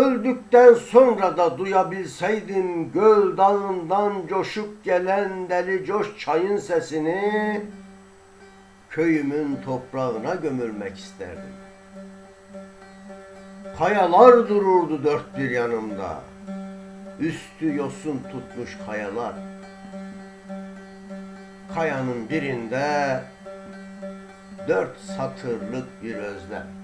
Öldükten sonra da duyabilseydim göl dağından coşup gelen deli coş çayın sesini köyümün toprağına gömülmek isterdim. Kayalar dururdu dört bir yanımda. Üstü yosun tutmuş kayalar. Kayanın birinde dört satırlık bir özlem.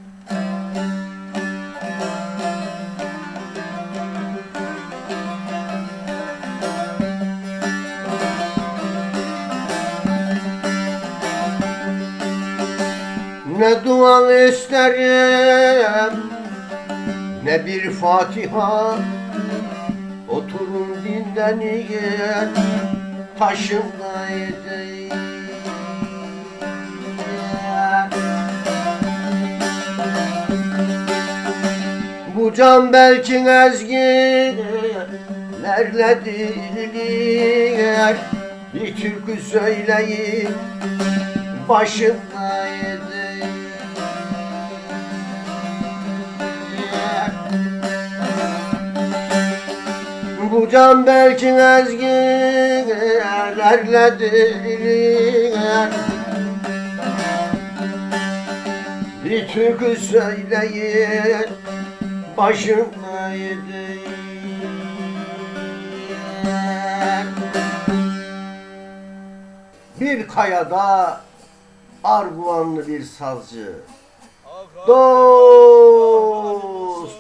Ne dua isterim ne bir Fatiha. Oturun dinlenir taşındaydı Bu can belki ezgilerle dililir. Bir türkü söyleyip başındaydı Bu can belki ezgilerle dililir Bir türkü söyleyip başındaydı Bir kayada arguvanlı bir sazcı Dost,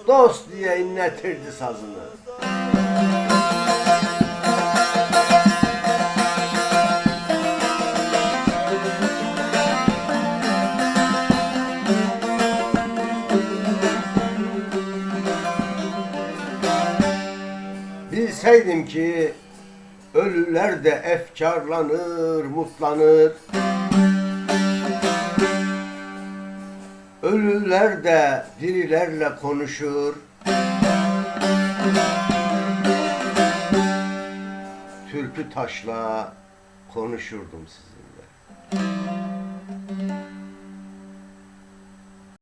dost diye inletirdi sazını. Bilseydim ki ölüler de efkarlanır, mutlanır. Ölüler de dirilerle konuşur. Türkü taşla konuşurdum sizinle.